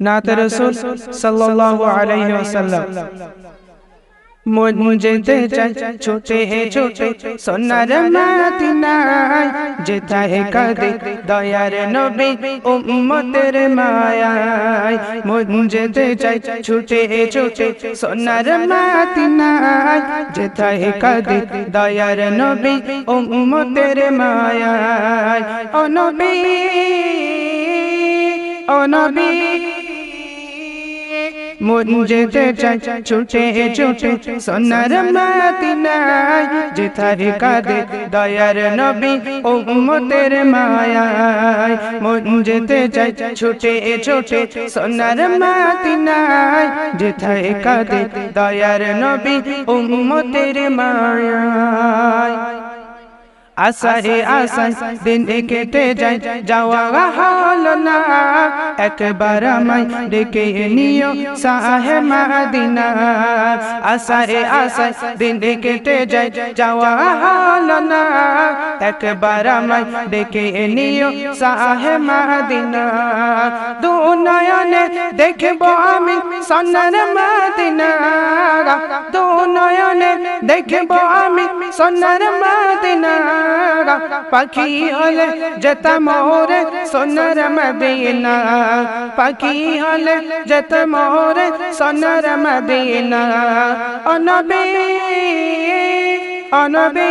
নাত রসুল সাল্লাল্লাহু আলাইহি ওয়াসাল্লাম মন যেতে চাই ছোটে ছোটে সোনার মাদিনায় যেথায় কাঁদে দয়ার নবী উম্মতের মায়ায় মন যেতে চাই ছুটে ছুটে সোনার মাদিনায় যেথায় কাঁদে দয়ার নবী উম্মতের মায়ায় ও নবী ও নবী মন যেতে চাই ছুটে ছুটে সোনার মাদিনায় যেথায় কাঁদে দয়ার নবী ও উম্মতের মায়ায় মন যেতে চাই ছুটে ছুটে সোনার মাদিনায় যেথায় কাঁদে দয়ার নবী উম্মতের মায়ায় আশায় আশায় দিন কেটে যায় যাওয়া হলো না। একবার আমায় ডেকে নিও সাহে মাদিনা। আশায় আশায় দিন কেটে যায় যাওয়া হলো না। একবার আমায় ডেকে নিও সাহে মাদিনা দু নয়নে দেখব আমি সোনার মাদিনা দু নয়নে দেখব আমি সোনার মাদিনা পাখি হলে যেত মোরে সোনার মদিনা পাখি হলে যেত মোরে সোনার মদিনা অনবী অনবী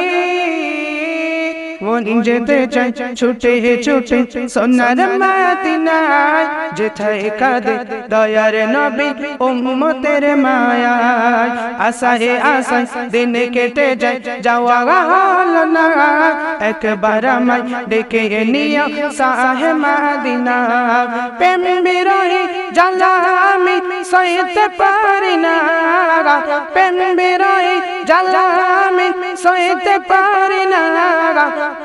মন যেতে চাই ছুটে ছুটে সোনার মাদিনায় যেথায় কাঁদে দয়ার নবী উম্মতের মায়ায় আশায় আশায় দিন কেটে যায় যাওয়া হলো না একবার আমায় ডেকে নিও সাহে মাদিনা প্রেম বিরহি জ্বালা আমি সইতে পারি না প্রেম বিরহি জ্বালা আমি সইতে পারি না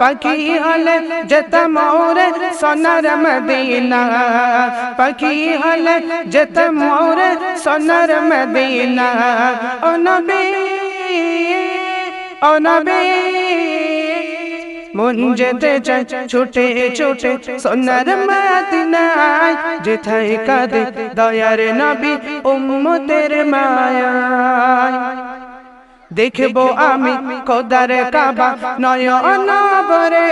পাখি হলে যেত মোরে সোনার মদিনা পাখি হলে যেত মোরে সোনার মদিনা ও নবী ও নবী মন যেতে চাই ছুটে ছুটে সোনার মদিনায় যেথায় কাঁদে দয়ার নবী উম্মতের মায়ায় দেখব আমি খোদার কাবা নয়ন বরে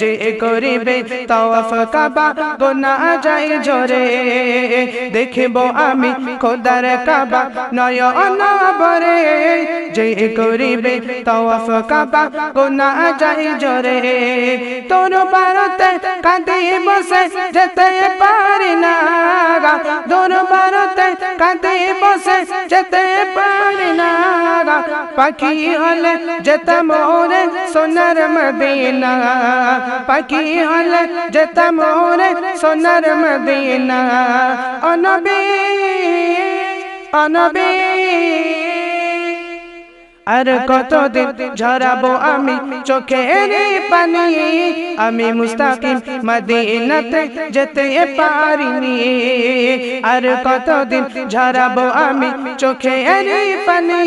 যে করিবে তওয়াফ কাবা গোনা যায় ঝরে দেখব আমি খোদার কাবা নয়ন বরে যে করিবে তওয়াফ কাবা গোনা যায় ঝরে তোর ভারতে কাঁদি বসে যেতে পারি না। তোর ভারতে কাঁদে বসে যেতে পারি না পাখি হলে যেতে মোরে সোনার মদিনা পাখি হলে যেতে মোরে সোনার মদিনা অনবী অনবী আর কতদিন ঝরাবো আমি চোখের পানি। আমি মুস্তাকিম মদিনাতে যেতে পারিনি। আর কতদিন ঝরাবো আমি চোখের পানি।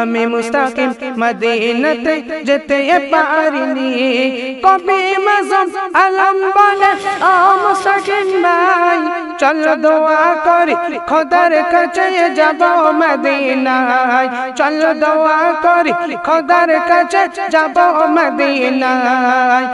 আমি মুস্তাকিম মদিনাতে যেতে পারিনি। কবি মজম আলম বলে ও চল দোয়া করি, খোদার কাছে যাব মদিনায়। চল দোয়া করি, খোদার কাছে যাব মদিনায়।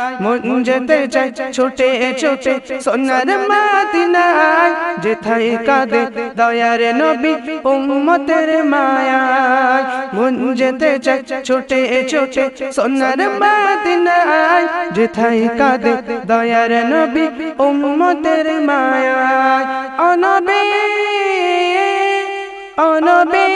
যেতে চাই ছুটে ছুটে সোনার মদিনায়। যেথায় কাঁদে দয়ার নবী, উম্মতের মায়ায়। মন যেতে চাই ছুটে ছুটে সোনার মদিনায় যেথায় কাঁদে দয়ার নবী, উম্মতের মায়ায়। অনবী অনবী,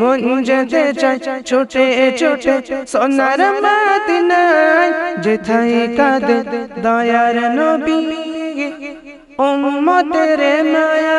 মন যেতে চাই ছোটে ছোটে সোনার মদিনায় যেথায় কাঁদে দয়ার নবী उम्मत रे माया।